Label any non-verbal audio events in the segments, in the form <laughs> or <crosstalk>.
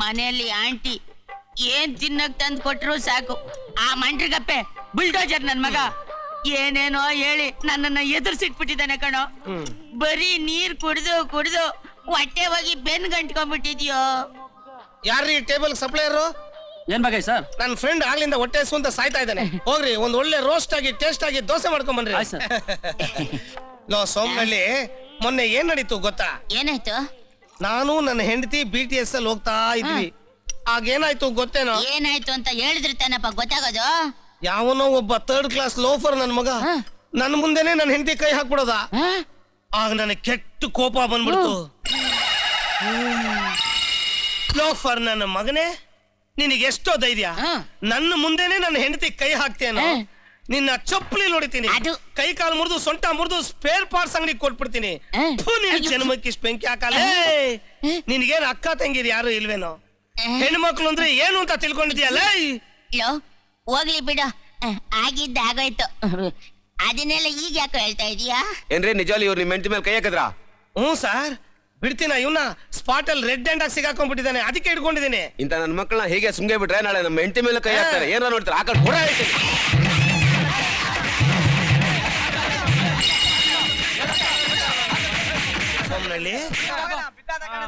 ಮನೆಯಲ್ಲಿ ಆಂಟಿ ಏನ್ ತಿನ್ನಕ್ ತಂದ್ ಕೊಟ್ರು ಸಾಕು. ಆ ಮಂಡ್ರಿಗಪ್ಪೆ ಬುಲ್ಡೋಜರ್ ನನ್ ಮಗ. ಏನೇನೋ ಹೇಳಿ ನನ್ನನ್ನ ಎದುರಿಸಿಟ್ಬಿಟ್ಟಿದ್ದಾನೆ ಕಣೋ. ಬರೀ ನೀರ್ ಕುಡ್ದು ಕುಡ್ದು ಹೊಟ್ಟೆ ಹೋಗಿ ಬೆನ್ ಗಂಟ್ಕೊಂಡ್ಬಿಟ್ಟಿದ್ಯೋ. ಯಾರ್ರೀ ಟೇಬಲ್ ಸಪ್ಲೈಯರು? ಏನ್ ಬಗ್ಗೆ ಸರ್? ನನ್ನ ಫ್ರೆಂಡ್ ಆಗ್ಲಿಂದ ಹೊಟ್ಟೆ ಸುಂತ ಅಂತ ಸಾಯ್ತಾ ಇದ್ದಾನೆ. ಹೋಗ್ರಿ ಒಂದ್ ಒಳ್ಳೆ ರೋಸ್ಟ್ ಆಗಿ ಟೇಸ್ಟ್ ಆಗಿ ದೋಸೆ ಮಾಡ್ಕೊಂಡ್ ಬನ್ರಿ ಆಯ್ತ್ ಸರ್. ಲೋ ಸೋಮ್ನಲ್ಲಿ ಮೊನ್ನೆ ಏನ್ ನಡೀತು ಗೊತ್ತಾ? ಏನಾಯ್ತು? ನಾನು ನನ್ನ ಹೆಂಡತಿ ಬಿ ಟಿ ಎಸ್ ಅಲ್ಲಿ ಹೋಗ್ತಾ ಇದ್ವಿ. ಆಗೇನಾಯ್ತು ಗೊತ್ತೇನೋ? ಏನಾಯ್ತು ಅಂತ ಹೇಳಿದ್ರೆ ತಾನಪ್ಪ ಗೊತ್ತಾಗೋದು? ಯಾವನೋ ಒಬ್ಬ ಥರ್ಡ್ ಕ್ಲಾಸ್ ಲೋಫರ್ ನನ್ ಮಗ. ನನ್ ಮುಂದೆನೆ ನನ್ನ ಹೆಂಡತಿ ಕೈ ಹಾಕ್ಬಿಡೋದ? ಆಗ ನನಗೆ ಕೆಟ್ಟ ಕೋಪ ಬಂದ್ಬಿಡ್ತು. ಲೋಫರ್ ನನ್ನ ಮಗನೇ ನಿನಗೆ ಎಷ್ಟೋ ಧೈರ್ಯ. ನನ್ನ ಮುಂದೆನೆ ನನ್ನ ಹೆಂಡತಿ ಕೈ ಹಾಕ್ತೇನೋ. ನಿನ್ನ ಚಪ್ಪಲಿ ನೋಡಿತೀನಿ. ಅದು- ಕೈ ಕಾಲು ಮುರಿದು ಸೊಂಟ ಮುರಿದು ಸ್ಪೇರ್ ಪಾರ್ಟ್ಸ್ ಅಂಗಡಿ ಕೊಟ್ಬಿಡ್ತೀನಿ. ಥು, ಅಯ್ಯೋ. ಜನ್ಮಕ್ಕೆ ಇಷ್ಟು ಬೆಂಕಿ ಹಾಕಲೇ ನಿನಗೇನು ಅಕ್ಕ ತಂಗಿರು ಯಾರು ಇಲ್ವೇನೋ. ಹೆಣ್ಮಕ್ಳು ಅಂದ್ರೆ ಏನು ಅಂತ ತಿಳ್ಕೊಂಡಿದ್ಯಲ್ಲ? ಲೋ ಹೋಗ್ಲಿ ಬಿಡು. ಅಹ್, ಆಗಿದ್ದ ಆಗೋಯ್ತು. ಅದನ್ನೆಲ್ಲ ಈಗ ಯಾಕೆ ಹೇಳ್ತಾ ಇದೀಯಾ? ಏನ್ರಿ ನಿಜವಾಗ್ಲಿ ಇವ್ರು ನಿಮ್ಮ ಹೆಂಡತಿ ಮೇಲೆ ಕೈ ಹಾಕದ್ರಾ? ಹ್ಞೂ ಸರ್. ಬಿಡ್ತೀನ ಇವನ್ನ ಸ್ಪಾಟ್ ಅಲ್ಲಿ ರೆಡ್ ಹ್ಯಾಂಡ್ ಆಗಿ ಸಿಗಾಕೊಂಡ್ಬಿಟ್ಟಿದ್ದಾನೆ. ಅದಕ್ಕೆ ಇಟ್ಕೊಂಡಿದ್ದೀನಿ ಇಂತ ನನ್ನ ಮಕ್ಕಳನ್ನ ಹೀಗೆ ಸುಮ್ಗೆ ಬಿಟ್ರೆ ನಾಳೆ ನಮ್ಮ ಹೆಂಡತಿ ಮೇಲೆ ಕೈ ಹಾಕ್ತಾರೆ. ಏನಾರ ನೋಡ್ತಾರೆ? ಆ ಕಡೆ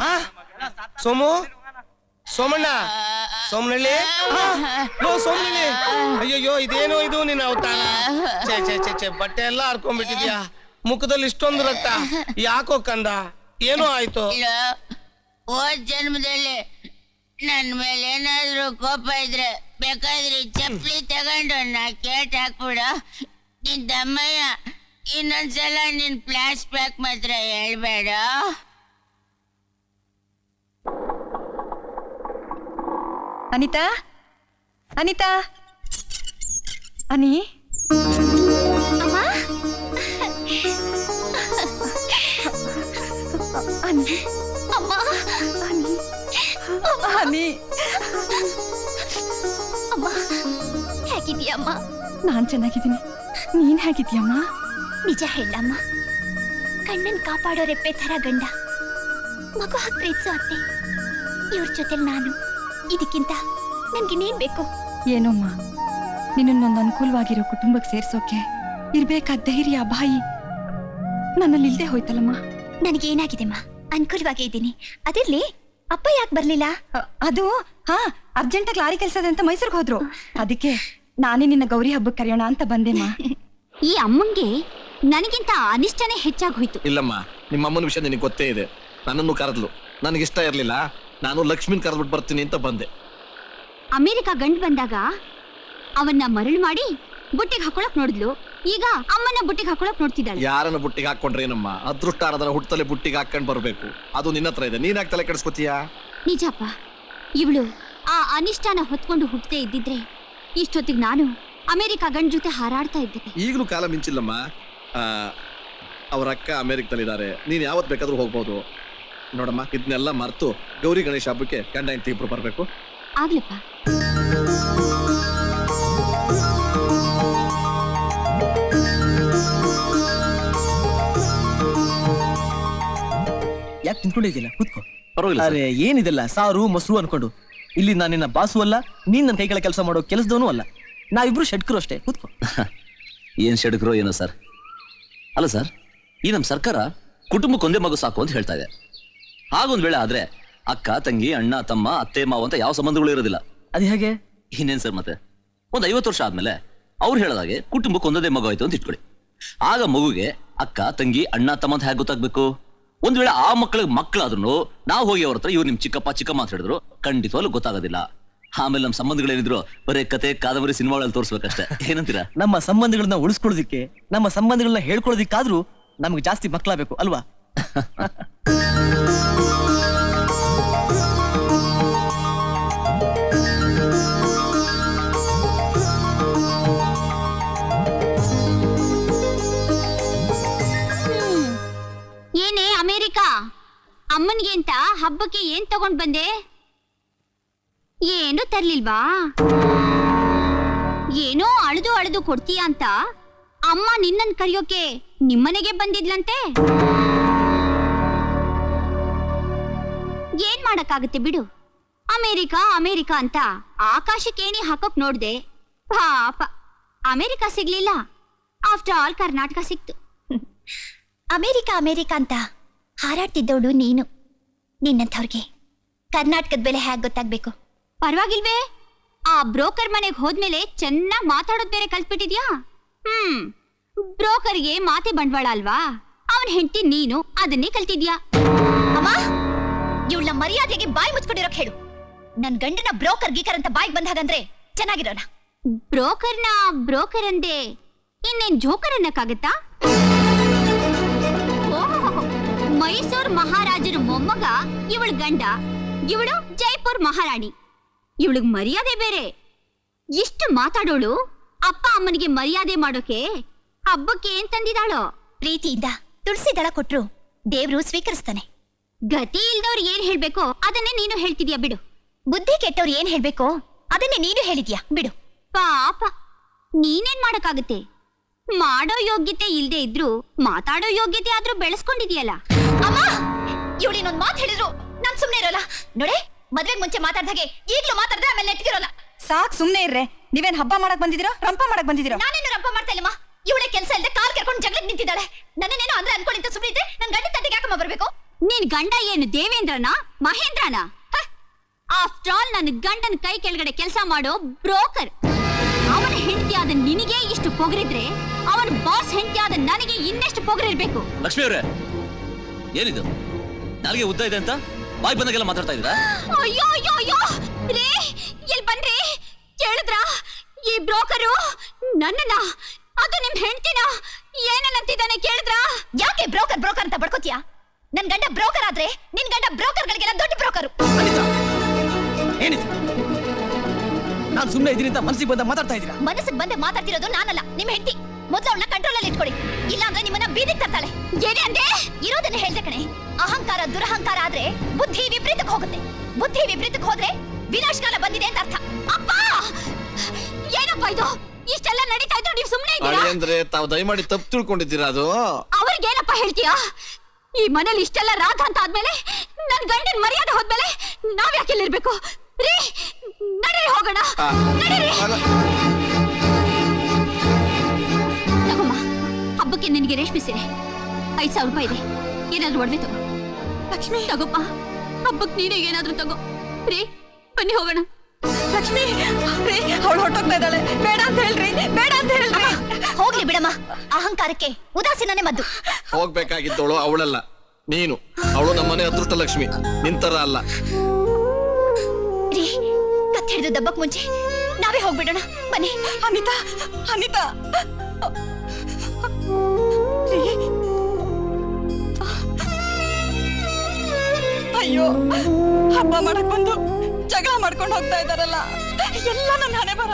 ಆ? ಸೋಮು? ಸೋಮಣ್ಣ? ಸೋಮನಳ್ಳಿ? ನೋ ಸೋಮನಳ್ಳಿ. ಅಯ್ಯಯ್ಯೋ ಇದೇನೋ ಇದು ನಿನ್ನ ಅವತಾರ? ಛೇ ಛೇ ಛೇ ಛೇ ಬಟ್ಟೆ ಎಲ್ಲ ಹರ್ಕೊಂಡ್ಬಿಟ್ಟಿದ್ಯಾ ಮುಖದಲ್ಲಿ ಇಷ್ಟೊಂದು ರಕ್ತ. ಯಾಕೋ ಕಂದ? ಏನೋ ಆಯ್ತು? ಹೋದ್ ಜನ್ಮದಲ್ಲಿ ನನ್ ಮೇಲೆ ಏನಾದ್ರೂ ಕೋಪ ಇದ್ರೆ ಬೇಕಾದ್ರೆ ಚಪ್ಪಲಿ ಚಪ್ಲಿ ತಗೊಂಡು ನಾ ಕೇಟ್ ಹಾಕ್ಬಿಡ. ನಿನ್ ದಮ್ಮಯ್ಯ ಇನ್ನೊಂದ್ಸಲ ನಿನ್ ಫ್ಲಾಶ್ ಬ್ಯಾಕ್ ಮಾತ್ರ ಹೇಳ್ಬೇಡ. ಅನಿತಾ? ಅನಿತಾ? ಅನಿ? ಅನಿ? ಅನಿ? ಅನಿ? ಹೇಗಿದ್ಯಮ್ಮ ನಾನ್ ಚೆನ್ನಾಗಿದ್ದೀನಿ. ನೀನ್ ಹೇಗಿದ್ಯಮ್ಮ ನಿಜ ಹೇಳಮ್ಮ. ಕಣ್ಣನ್ ಕಾಪಾಡೋ ರೆಪ್ಪೆ ಥರ ಗಂಡ. ಮಗು ಹಾಕಿ ಪ್ರೀತಿಸೋ ಅತ್ತೆ. ಇವ್ರ ಜೊತೆ ನಾನು. ಇದಕ್ಕಿಂತ ನನ್ಗಿನ್ನೇನ್ ಬೇಕು? ಏನೋಮ್ಮ ನಿನ್ನೊಂದು ಅನುಕೂಲವಾಗಿರೋ ಕುಟುಂಬಕ್ಕೆ ಸೇರ್ಸೋಕೆ ಇರ್ಬೇಕಾದ ಧೈರ್ಯ ಬಾಯಿ ನನ್ನಲ್ಲಿ ಇಲ್ದೆ ಹೋಯ್ತಲ್ಲಮ್ಮ? ನನಗೇನಾಗಿದೆಮ್ಮ ಅನುಕೂಲವಾಗಿ ಇದ್ದೀನಿ. ಅದಿರ್ಲಿ ಅಪ್ಪ ಯಾಕೆ ಬರ್ಲಿಲ್ಲ? ಅದು ಹಾ ಅರ್ಜೆಂಟಾಗಿ ಲಾರಿ ಕೆಲ್ಸದ ಅಂತ ಮೈಸೂರಿಗೆ ಹೋದ್ರು. ಅದಕ್ಕೆ ನಾನೇ ನಿನ್ನ ಗೌರಿ ಹಬ್ಬಕ್ಕೆ ಕರೆಯೋಣ ಅಂತ ಬಂದೆಮ್ಮ ಈ ಅಮ್ಮಂಗೆ ನನಗಿಂತ ಅನಿಷ್ಟನೇ ಹೆಚ್ಚಾಗಿ ಹೋಯ್ತು ಇಲ್ಲಮ್ಮ ನಿಮ್ಮ ಅಮ್ಮನ ವಿಷಯ ನಿನಗೆ ಗೊತ್ತೇ ಇದೆ. ನನ್ನನ್ನು ಕರೆದ್ಲು. ನನಗಿಷ್ಟ ಇರಲಿಲ್ಲ. ನಾನು ಲಕ್ಷ್ಮಿನ್ ಕರೆದ್ಬಿಟ್ಟು ಬರ್ತೀನಿ ಅಂತ ಬಂದೆ. ಅಮೆರಿಕ ಗಂಡ್ ಬಂದಾಗ ಅವನ್ನ ಮರಳು ಮಾಡಿ ಬುಟ್ಟಿಗೆ ಹಾಕೊಳಕ್ ನೋಡಿದ್ಲು. ಈಗ ಅಮ್ಮನ ಬುಟ್ಟಿಗೆ ಹಾಕೊಳಕ್ ನೋಡ್ತಿದ್ದಾಳೆ. ಯಾರನ್ನ ಬುಟ್ಟಿಗೆ ಹಾಕೊಂಡ್ರೆ ಏನಮ್ಮ? ಅದೃಷ್ಟ ಅನ್ನೋದನ್ನ ಹುಟ್ಟತಲೆ ಬುಟ್ಟಿಗೆ ಹಾಕೊಂಡ್ ಬರಬೇಕು. ಅದು ನಿನ್ನ ಹತ್ರ ಇದೆ. ನೀನ್ ಯಾಕೆ ತಲೆ ಕೆಡಿಸ್ಕೊತೀಯಾ? ನಿಜಪ್ಪ ಇವಳು ಆ ಅನಿಷ್ಟನ ಹೊತ್ಕೊಂಡು ಹುಟ್ಟದೇ ಇದ್ದಿದ್ರೆ ಇಷ್ಟೊತ್ತಿಗೆ ನಾನು ಅಮೆರಿಕ ಗಂಡ ಜೊತೆ ಹಾರಾಡ್ತಾ ಇದ್ದೆ. ಈಗಲೂ ಕಾಲ ಮಿಂಚಿಲ್ಲಮ್ಮ. ಅವ್ರ ಅಕ್ಕ ಅಮೇರಿಕದಲ್ಲಿದ್ದಾರೆ. ನೀನ್ ಯಾವತ್ ಬೇಕಾದ್ರೂ ಹೋಗ್ಬೋದು. ನೋಡಮ್ಮ ಇದನ್ನೆಲ್ಲ ಮರ್ತು ಗೌರಿ ಗಣೇಶ ಹಬ್ಬಕ್ಕೆ ಗಂಡ ಹೆಂಡತಿ ಇಬ್ರು ಬರ್ಬೇಕು. ಆಗ್ಲಪ್ಪ. ಯಾಕೆ ನಿಂತ್ಕೊಂಡಿದ್ದಿಲ್ಲ ಕೂತ್ಕೋ. ಪರವಾಗಿಲ್ಲ ಅರೆ ಏನಿದೆಲ್ಲ? ಸಾರು ಮೊಸರು ಅನ್ಕೊಂಡು. ಇಲ್ಲಿ ನಾನು ನಿನ್ನ ಬಾಸು ಅಲ್ಲ ನೀನ್ ನನ್ನ ಕೈಗಳ ಕೆಲಸ ಮಾಡೋ ಕೆಲಸದವನು ಅಲ್ಲ. ನಾವಿಬ್ರು ಷಟ್ಕರು ಅಷ್ಟೇ. ಕೂತ್ಕೋ. <laughs> ಏನ್ ಷಡ್ಕರು ಏನೋ ಸರ್. ಅಲ್ಲ ಸರ್ ಈ ನಮ್ಮ ಸರ್ಕಾರ ಕುಟುಂಬಕ್ಕೆ ಒಂದೇ ಮಗು ಸಾಕು ಅಂತ ಹೇಳ್ತಾ ಇದೆ. ಹಾಗೊಂದ್ ವೇಳೆ ಆದ್ರೆ ಅಕ್ಕ ತಂಗಿ ಅಣ್ಣ ತಮ್ಮ ಅತ್ತೆ ಮಾವ ಅಂತ ಯಾವ ಸಂಬಂಧಗಳು ಇರೋದಿಲ್ಲ. ಅದು ಹೇಗೆ? ಇನ್ನೇನ್ ಸರ್ ಮತ್ತೆ? ಒಂದ್ ಐವತ್ತು ವರ್ಷ ಆದ್ಮೇಲೆ ಅವ್ರು ಹೇಳದಾಗೆ ಕುಟುಂಬಕ್ಕೆ ಒಂದೊಂದೇ ಮಗು ಆಯ್ತು ಅಂತ ಇಟ್ಕೊಳ್ಳಿ. ಆಗ ಮಗುಗೆ ಅಕ್ಕ ತಂಗಿ ಅಣ್ಣ ತಮ್ಮ ಅಂತ ಹೇಗೆ ಗೊತ್ತಾಗ್ಬೇಕು? ಒಂದ್ ವೇಳೆ ಆ ಮಕ್ಕಳಿಗೆ ಮಕ್ಕಳಾದ್ರು ನಾವು ಹೋಗಿ ಅವ್ರ ಹತ್ರ ಇವ್ರು ನಿಮ್ ಚಿಕ್ಕಪ್ಪ ಚಿಕ್ಕಮ್ಮ ಅಂತ ಹೇಳಿದ್ರು ಖಂಡಿತವಾಗ್ಲೂ ಗೊತ್ತಾಗೋದಿಲ್ಲ. ಆಮೇಲೆ ನಮ್ಮ ಸಂಬಂಧಗಳೇನಿದ್ರು ಬರೀ ಕತೆ ಕಾದಂಬರಿ ಸಿನಿಮಾಗಳಲ್ಲಿ ತೋರಿಸ್ಬೇಕಷ್ಟೇ. ಏನಂತೀರಾ? ನಮ್ಮ ಸಂಬಂಧಗಳನ್ನ ಉಳಿಸ್ಕೊಳ್ಳೋದಿಕ್ಕೆ ನಮ್ಮ ಸಂಬಂಧಗಳನ್ನ ಹೇಳ್ಕೊಳ್ಳೋದಿಕ್ಕಾದ್ರೂ ನಮ್ಗೆ ಜಾಸ್ತಿ ಮಕ್ಕಳಾಗಬೇಕು ಅಲ್ವಾ? ಏನೇ ಅಮೇರಿಕಾ? ಅಮ್ಮನ್ಗೆ ಅಂತ ಹಬ್ಬಕ್ಕೆ ಏನ್ ತಗೊಂಡ್ ಬಂದೆ? ಏನು ತರ್ಲಿಲ್ವಾ? ಏನೋ ಅಳದು ಅಳದು ಕೊಡ್ತೀಯ ಅಂತ ಅಮ್ಮ ನಿನ್ನನ್ ಕರೆಯೋಕೆ ನಿಮ್ಮನೆಗೆ ಬಂದಿದ್ಲಂತೆ? ಏನ್ ಮಾಡಕ್ಕಾಗತ್ತೆ ಬಿಡು. ಅಮೇರಿಕಾ ಅಮೇರಿಕಾ ಅಂತ ಆಕಾಶಕ್ಕೇಣಿ ಹಾಕೋಕ್ ನೋಡ್ದೆ. ಪಾಪ, ಅಮೇರಿಕಾ ಸಿಗ್ಲಿಲ್ಲ. ಆಫ್ಟರ್ ಆಲ್ ಕರ್ನಾಟಕ ಸಿಕ್ತು. ಅಮೇರಿಕಾ ಅಮೇರಿಕಾ ಅಂತ ಹಾರಾಡ್ತಿದ್ದವಳು ನೀನು. ನಿನ್ನಂಥವ್ರಿಗೆ. ಕರ್ನಾಟಕದ ಬೆಲೆ ಹೇಗೆ ಗೊತ್ತಾಗ್ಬೇಕು? ಪರವಾಗಿಲ್ವೇ? ಆ ಬ್ರೋಕರ್ ಮನೆಗೆ ಹೋದ್ಮೇಲೆ ಚೆನ್ನಾಗಿ ಮಾತಾಡೋದ್ ಬೇರೆ ಕಲ್ತ್ಬಿಟ್ಟಿದ್ಯಾ? ಹ್ಮ್. ಬ್ರೋಕರ್ಗೆ ಮಾತೆ ಬಂಡವಾಳ ಅಲ್ವಾ? ಅವನ್ ಹೆಂಡತಿ ನೀನು, ಅದನ್ನೇ ಕಲ್ತಿದ್ಯಾ? ಅಮ್ಮ ಇವಳ ಮರ್ಯಾದೆಗೆ ಬಾಯಿ ಮುಚ್ಕೊಂಡಿರೋಕ್ ಹೇಳು. ನನ್ ಗಂಡನ ಬ್ರೋಕರ್ ಗೀಕರ್ ಅಂತ ಬಾಯಿಗೆ ಬಂದಾಗಂದ್ರೆ ಚೆನ್ನಾಗಿರೋಣ ಬ್ರೋಕರ್ನ ಬ್ರೋಕರ್ ಅಂದೆ ಇನ್ನೇನ್ ಜೋಕರ್ ಅನ್ನಕ್ಕಾಗತ್ತಾ? ಮೈಸೂರ್ ಮಹಾರಾಜರ ಮೊಮ್ಮಗ, ಇವಳ ಗಂಡ, ಇವಳು ಜೈಪುರ್ ಮಹಾರಾಣಿ. ಇವಳಿಗೆ ಮರ್ಯಾದೆ ಬೇರೆ. ಇಷ್ಟು ಮಾತಾಡೋಳು? ಅಪ್ಪ ಅಮ್ಮನಿಗೆ ಮರ್ಯಾದೆ ಮಾಡೋಕೆ ಹಬ್ಬಕ್ಕೆ ಏನ್ ತಂದಿದಾಳೋ ಪ್ರೀತಿಯಿಂದ ತುಳಸಿ ದಳ ಕೊಟ್ರು. ದೇವ್ರು ಸ್ವೀಕರಿಸ್ತಾನೆ. ಗತಿ ಇಲ್ದವ್ರು ಏನ್ ಹೇಳ್ಬೇಕೋ ಅದನ್ನೇ ನೀನು ಹೇಳ್ತಿದ್ಯಾ ಬಿಡು. ಬುದ್ಧಿ ಕೆಟ್ಟವ್ರು ಏನ್ ಹೇಳ್ಬೇಕೋ ಅದನ್ನೇ ನೀನು ಹೇಳಿದ್ಯಾ? ಬಿಡು. ಪಾಪ. ನೀನೇನ್ ಮಾಡಕ್ಕಾಗತ್ತೆ? ಮಾಡೋ ಯೋಗ್ಯತೆ ಇಲ್ದೇ ಇದ್ರು ಮಾತಾಡೋ ಯೋಗ್ಯತೆ ಆದ್ರೂ ಬೆಳೆಸ್ಕೊಂಡಿದ್ಯಲ್ಲ. ಅಮ್ಮ! ಇವಳಿನೊಂದ್ ಮಾತು ಹೇಳಿದ್ರು. ನಾನ್ ಸುಮ್ನೆ ಇರೋಲ್ಲ. ನೋಡೆ? ಮದ್ವೆಗ್ ಮುಂಚೆ ಮಾತಾಡ್ದಾಗೆ ಈಗ್ಲೂ ಮಾತಾಡ್ದೆ ಆಮೇಲೆ ನೆಟ್ಗಿರೋಲ್ಲ. ಸಾಕ್ ಸುಮ್ನೆ ಇರ್ರೆ. ನೀವೇನ್ ಹಬ್ಬ ಮಾಡಕ್ ಬಂದಿದಿರೋ ರಂಪ ಮಾಡಕ್ ಬಂದಿದಿರೋ ನಾನೇನು ರಂಪ ಮಾಡ್ತಾ ಇಲ್ಲಮ್ಮ ಇವಳೆ ಕೆಲಸ ಇಲ್ಲದೆ ಕಾಲ್ ಕೆರ್ಕೊಂಡು ಜಗಳಕ್ಕೆ ನಿಂತಿದ್ದಾಳೆ. ನನ್ನೇನೋ ಅಂದ್ರೆ ಅನ್ಕೊಂಡಿದ್ದ ಸುಮ್ಮನೆ ಇದ್ರೆ ನನ್ ಗಂಡ ತಂದೆಗೆ ಯಾಕಮ್ಮ ಬರ್ಬೇಕು? ನೀನ್ ಗಂಡ ಏನು ದೇವೇಂದ್ರನ? ಮಹೇಂದ್ರನ? ಆಫ್ಟರ್ ಆಲ್ ನನ್ನ ಗಂಡನ ಕೈ ಕೆಳಗಡೆ ಕೆಲಸ ಮಾಡೋ ಬ್ರೋಕರ್. ಅವನ ಹೆಂಡತಿ ಆದ ನಿನಗೆ ಇಷ್ಟು ಪೊಗರಿದ್ರೆ ಅವನ ಬಾಸ್ ಹೆಂಡತಿ ಆದ ನನಗೆ ಇನ್ನೆಷ್ಟು ಪೊಗರಿರ್ಬೇಕು? ಲಕ್ಷ್ಮಿ ಅವರೇ ಏನಿದು? ನನಗೆ ಉದ್ದ ಇದೆ ಅಂತ? ಬಾಯ್ ಬಂದಾಗೆಲ್ಲ ಮಾತಾಡ್ತಾ ಇದ್ದೀರಾ? ಅಯ್ಯೋ ಅಯ್ಯೋ ಅಯ್ಯೋ! ರೀ ಎಲ್ ಬನ್ರಿ? ಕೇಳಿದ್ರ? ಈ ಬ್ರೋಕರು ನನ್ನನ್ನ ಅದು ನಿಮ್ ಹೆಂಡತಿನ ಏನನ್ನಂತಿದ್ದಾನೆ ಕೇಳಿದ್ರ? ಯಾಕೆ ಬ್ರೋಕರ್ ಬ್ರೋಕರ್ ಅಂತ ಬಡ್ಕೋತೀಯಾ ನನ್ ಗಂಡ ಬ್ರೋಕರ್ ಆದ್ರೆ ನಿನ್ ಗಂಡ ಬ್ರೋಕರ್ಗಳಿಗೆಲ್ಲ ದೊಡ್ಡ ಬ್ರೋಕರ್. ಏನಿದು? ನಾನ್ ಸುಮ್ನೆ ಇದೀನಿ ಅಂತ ಮನ್ಸಿಗೆ ಬಂದ ಮಾತಾಡ್ತಾ ಇದ್ದೀರಾ? ಮನಸ್ಸಿಗೆ ಬಂದೆ ಮಾತಾಡ್ತಿರೋದು ನಾನಲ್ಲ ನಿಮ್ ಹೆಂಡತಿ. ಮೊದ್ಲು ಅವಳನ್ನ ಕಂಟ್ರೋಲ್ ಅಲ್ಲಿ ಇಟ್ಕೊಳ್ಳಿ. ಇಲ್ಲಾಂದ್ರೆ ನಿಮ್ಮನ್ನ ಬೀದಿಗೆ ತರ್ತಾಳೆ. ಏನೇ ಅಂದೆ? ಇರೋದನ್ನ ಹೇಳ್ದೆ ಕಣೆ. ಅಹಂಕಾರ ದುರಹಂಕಾರ ಆದ್ರೆ ಬುದ್ಧಿ ವಿಪರೀತಕ್ಕೆ ಹೋಗುತ್ತೆ. ಬುದ್ಧಿ ವಿಪರೀತಕ್ಕೆ ಹೋದ್ರೆ ವಿನಾಶಕಾಲ ಬಂದಿದೆ ಅಂತ ಅರ್ಥ. ಅಪ್ಪ! ಏನಪ್ಪ ಇದು? ಇಷ್ಟೆಲ್ಲ ನಡೀತಾ ಇದ್ರು ನೀವು ಸುಮ್ಮನೆ ಇದ್ದೀರಾ? ಅಂದ್ರೆ ತಾವು ದಯಮಾಡಿ ತಪ್ಪು ತಿಳ್ಕೊಂಡಿದ್ದೀರಾ ಅದು? ಅವ್ರಿಗೇನಪ್ಪ ಹೇಳ್ತೀಯಾ? ಈ ಮನೇಲಿ ಇಷ್ಟೆಲ್ಲ ರಾಧ ಅಂತ ಆದ್ಮೇಲೆ ನನ್ ಗಂಡನ್ ಮರ್ಯಾದೆ ಹೋದ್ಮೇಲೆ ನಾವ್ ಯಾಕೆ ಇಲ್ಲಿರ್ಬೇಕು? ರೀ ನಡೀರಿ ಹೋಗೋಣ. ನಡೀರಿ. ಹಬ್ಬಕ್ಕೆ ನಿನಗೆ ರೇಷ್ಮೆ ಸೀರೆ. ಐದ್ ಸಾವಿರ ರೂಪಾಯಿ ಇದೆ. ಏನಾದ್ರೂ ಒಡವೆ ತಗೋ. ಲಕ್ಷ್ಮಿ! ತಗೋಪ್ಪ. ಹಬ್ಬಕ್ಕೆ ನೀನೇ ಏನಾದ್ರೂ ತಗೋ. ರೀ ಬನ್ನಿ ಹೋಗೋಣ. ಲಕ್ಷ್ಮಿ! ಅವಳು ಹೊಟ್ಟೋಗ್ತಾ ಇದ್ದಾಳೆ. ಬೇಡ ಅಂತ ಹೇಳ್ರಿ. ಬೇಡ ಅಂತ ಹೇಳ್ರಿ. ಹೋಗ್ಲಿ ಬಿಡಮ್ಮ. ಅಹಂಕಾರಕ್ಕೆ ಉದಾಸೀನನೇ ಮದ್ದು. ಹೋಗ್ಬೇಕಾಗಿದ್ದವಳು ಅವಳಲ್ಲ. ನೀನು. ಅವಳು ನಮ್ಮನೆ ಅದೃಷ್ಟ ಲಕ್ಷ್ಮಿ. ನಿಂತರ ಅಲ್ಲ. ರೀ ಕತ್ ಹಿಡಿದು ದಬ್ಬಕ್ ಮುಂಚೆ ನಾವೇ ಹೋಗ್ಬಿಡೋಣ. ಬನ್ನಿ. ಅನಿತಾ ಅನಿತಾ. ಅಯ್ಯೋ ಹಬ್ಬ ಮಾಡಕ್ ಬಂದು ಜಗಳ ಮಾಡ್ಕೊಂಡು ಹೋಗ್ತಾ ಇದ್ದಾರಲ್ಲ. ಎಲ್ಲ ನನ್ನ ಹಣೆ ಬರ